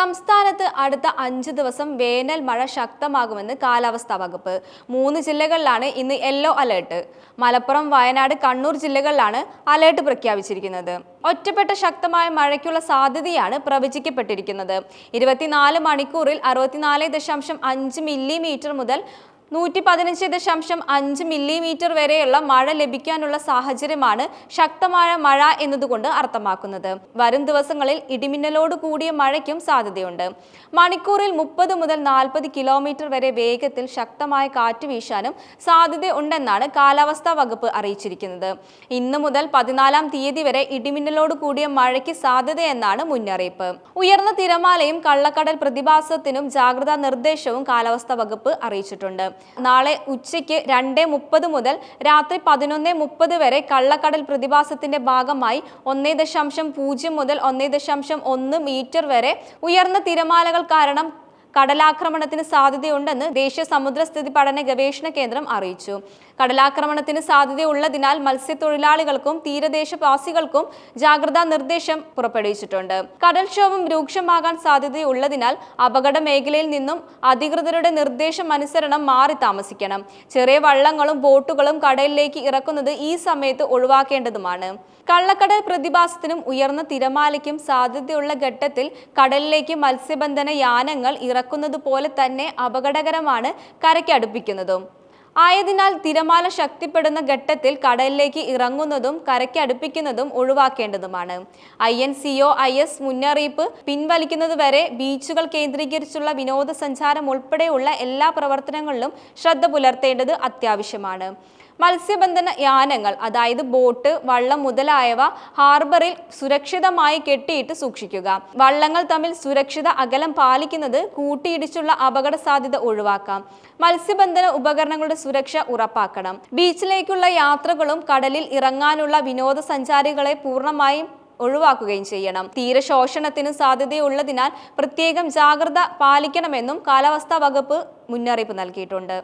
സംസ്ഥാനത്ത് അടുത്ത അഞ്ച് ദിവസം വേനൽ മഴ ശക്തമാകുമെന്ന് കാലാവസ്ഥാ വകുപ്പ്. മൂന്ന് ജില്ലകളിലാണ് ഇന്ന് യെല്ലോ അലേർട്ട്. മലപ്പുറം വയനാട് കണ്ണൂർ ജില്ലകളിലാണ് അലേർട്ട് പ്രഖ്യാപിച്ചിരിക്കുന്നത്. ഒറ്റപ്പെട്ട ശക്തമായ മഴയ്ക്കുള്ള സാധ്യതയാണ് പ്രവചിക്കപ്പെട്ടിരിക്കുന്നത്. ഇരുപത്തിനാല് മണിക്കൂറിൽ അറുപത്തിനാല് ദശാംശം അഞ്ച് മില്ലിമീറ്റർ മുതൽ നൂറ്റി പതിനഞ്ച് ദശാംശം അഞ്ച് മില്ലിമീറ്റർ വരെയുള്ള മഴ ലഭിക്കാനുള്ള സാഹചര്യമാണ് ശക്തമായ മഴ എന്നതുകൊണ്ട് അർത്ഥമാക്കുന്നത്. വരും ദിവസങ്ങളിൽ ഇടിമിന്നലോട് കൂടിയ മഴയ്ക്കും സാധ്യതയുണ്ട്. മണിക്കൂറിൽ മുപ്പത് മുതൽ നാൽപ്പത് കിലോമീറ്റർ വരെ വേഗത്തിൽ ശക്തമായ കാറ്റ് വീശാനും സാധ്യതയുണ്ടെന്നാണ് കാലാവസ്ഥാ വകുപ്പ് അറിയിച്ചിരിക്കുന്നത്. ഇന്ന് മുതൽ പതിനാലാം തീയതി വരെ ഇടിമിന്നലോട് കൂടിയ മഴയ്ക്ക് സാധ്യതയെന്നാണ് മുന്നറിയിപ്പ്. ഉയർന്ന തിരമാലയും കള്ളക്കടൽ പ്രതിഭാസത്തിനും ജാഗ്രതാ നിർദ്ദേശവും കാലാവസ്ഥാ വകുപ്പ് അറിയിച്ചിട്ടുണ്ട്. നാളെ ഉച്ചയ്ക്ക് രണ്ട് മുപ്പത് മുതൽ രാത്രി പതിനൊന്ന് മുപ്പത് വരെ കള്ളക്കടൽ പ്രതിഭാസത്തിന്റെ ഭാഗമായി ഒന്നേ ദശാംശം പൂജ്യം മുതൽ ഒന്നേ ദശാംശം ഒന്ന് മീറ്റർ വരെ ഉയർന്ന തിരമാലകൾ കാരണം കടലാക്രമണത്തിന് സാധ്യതയുണ്ടെന്ന് ദേശീയ സമുദ്രസ്ഥിതി പഠന ഗവേഷണ കേന്ദ്രം അറിയിച്ചു. കടലാക്രമണത്തിന് സാധ്യതയുള്ളതിനാൽ മത്സ്യത്തൊഴിലാളികൾക്കും തീരദേശവാസികൾക്കും ജാഗ്രതാ നിർദ്ദേശം പുറപ്പെടുവിച്ചിട്ടുണ്ട്. കടൽക്ഷോഭം രൂക്ഷമാകാൻ സാധ്യതയുള്ളതിനാൽ അപകട മേഖലയിൽ നിന്നും അധികൃതരുടെ നിർദ്ദേശം അനുസരണം മാറി താമസിക്കണം. ചെറിയ വള്ളങ്ങളും ബോട്ടുകളും കടലിലേക്ക് ഇറക്കുന്നത് ഈ സമയത്ത് ഒഴിവാക്കേണ്ടതുമാണ്. കള്ളക്കടൽ പ്രതിഭാസത്തിനും ഉയർന്ന തിരമാലയ്ക്കും സാധ്യതയുള്ള ഘട്ടത്തിൽ കടലിലേക്ക് മത്സ്യബന്ധന യാനങ്ങൾ ഇറക്കുന്നത് പോലെ തന്നെ അപകടകരമാണ് കരയ്ക്ക് അടുപ്പിക്കുന്നതും. ആയതിനാൽ തിരമാല ശക്തിപ്പെടുന്ന ഘട്ടത്തിൽ കടലിലേക്ക് ഇറങ്ങുന്നതും കരയ്ക്ക് അടുപ്പിക്കുന്നതും ഒഴിവാക്കേണ്ടതുമാണ്. I N C O I S മുന്നറിയിപ്പ് പിൻവലിക്കുന്നതുവരെ ബീച്ചുകൾ കേന്ദ്രീകരിച്ചുള്ള വിനോദസഞ്ചാരം ഉൾപ്പെടെയുള്ള എല്ലാ പ്രവർത്തനങ്ങളിലും ശ്രദ്ധ പുലർത്തേണ്ടത് അത്യാവശ്യമാണ്. മത്സ്യബന്ധന യാനങ്ങൾ അതായത് ബോട്ട് വള്ളം മുതലായവ ഹാർബറിൽ സുരക്ഷിതമായി കെട്ടിയിട്ട് സൂക്ഷിക്കുക. വള്ളങ്ങൾ തമ്മിൽ സുരക്ഷിത അകലം പാലിക്കുന്നത് കൂട്ടിയിടിച്ചുള്ള അപകട സാധ്യത ഒഴിവാക്കാം. മത്സ്യബന്ധന ഉപകരണങ്ങളുടെ സുരക്ഷ ഉറപ്പാക്കണം. ബീച്ചിലേക്കുള്ള യാത്രകളും കടലിൽ ഇറങ്ങാനുള്ള വിനോദസഞ്ചാരികളെ പൂർണമായും ഒഴിവാക്കുകയും ചെയ്യണം. തീരശോഷണത്തിന് സാധ്യതയുള്ളതിനാൽ പ്രത്യേകം ജാഗ്രത പാലിക്കണമെന്നും കാലാവസ്ഥാ വകുപ്പ് മുന്നറിയിപ്പ് നൽകിയിട്ടുണ്ട്.